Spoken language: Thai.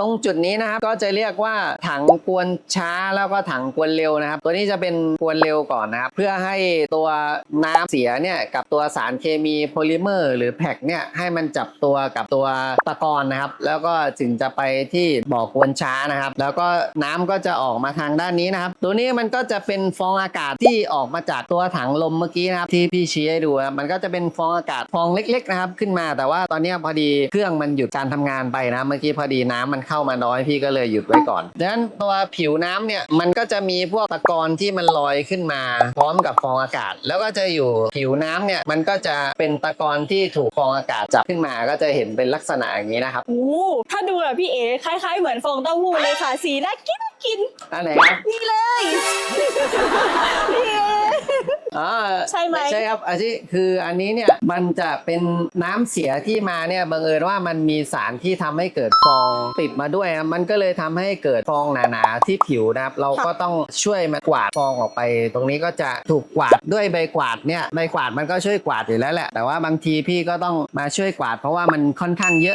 ตรงจุดนี้นะครับก็จะเรียกว่าถังกวนช้าแล้วก็ถังกวนเร็วนะครับ ตัวนี้จะเป็นกวนเร็วก่อนนะครับ เพื่อให้ตัวน้ำเสียเนี่ยกับตัวสารเคมีโพลิเมอร์หรือแพ็กเนี่ยให้มันจับตัวกับตัวตะกอนนะครับ แล้วก็ถึงจะไปที่บ่อกวนช้านะครับ แล้วก็น้ำก็จะออกมาทางด้านนี้นะครับ ตัวนี้มันก็จะเป็นฟองอากาศที่ออกมาจากตัวถังลมเมื่อกี้นะครับ ที่พี่ชี้ให้ดูนะครับมันก็จะเป็นฟองอากาศฟองเล็ก ๆ นะครับ ขึ้นมาแต่ว่าตอนนี้พอดีเครื่องมันหยุดการทำงานไปนะเมื่อกี้พอดีน้ำมันเข้ามาน้อยพี่ก็เลยหยุดไว้ก่อนดังนั้นตัวผิวน้ำเนี่ยมันก็จะมีพวกตะกอนที่มันลอยขึ้นมา พร้อมกับฟองอากาศ แล้วก็จะอยู่ผิวน้ำเนี่ยมันก็จะเป็นตะกอนที่ถูกฟองอากาศจับขึ้นมาก็จะเห็นเป็นลักษณะอย่างนี้นะครับโอ้ถ้าดูแบบพี่เอ๋คล้าย ๆ เหมือนฟองเต้าหู้เลยค่ะสีน่ากินน่ากินอันไหนครับนี่เลยพี่เอ๋ อ๋อใช่ไหมใช่ครับอันนี้คืออันนี้เนี่ยมันจะเป็นน้ำเสียที่มาเนี่ยบังเอิญว่ามันมีสารที่ทำให้เกิดฟองติดมาด้วยครับมันก็เลยทำให้เกิดฟองหนาๆที่ผิวนะครับ เราก็ต้องช่วยมันกวาดฟองออกไป ตรงนี้ก็จะถูกกวาดด้วยใบกวาดเนี่ยใบกวาดมันก็ช่วยกวาดอยู่แล้วแหละแต่ว่าบางทีพี่ก็ต้องมาช่วยกวาด เพราะว่ามันค่อนข้างเยอะ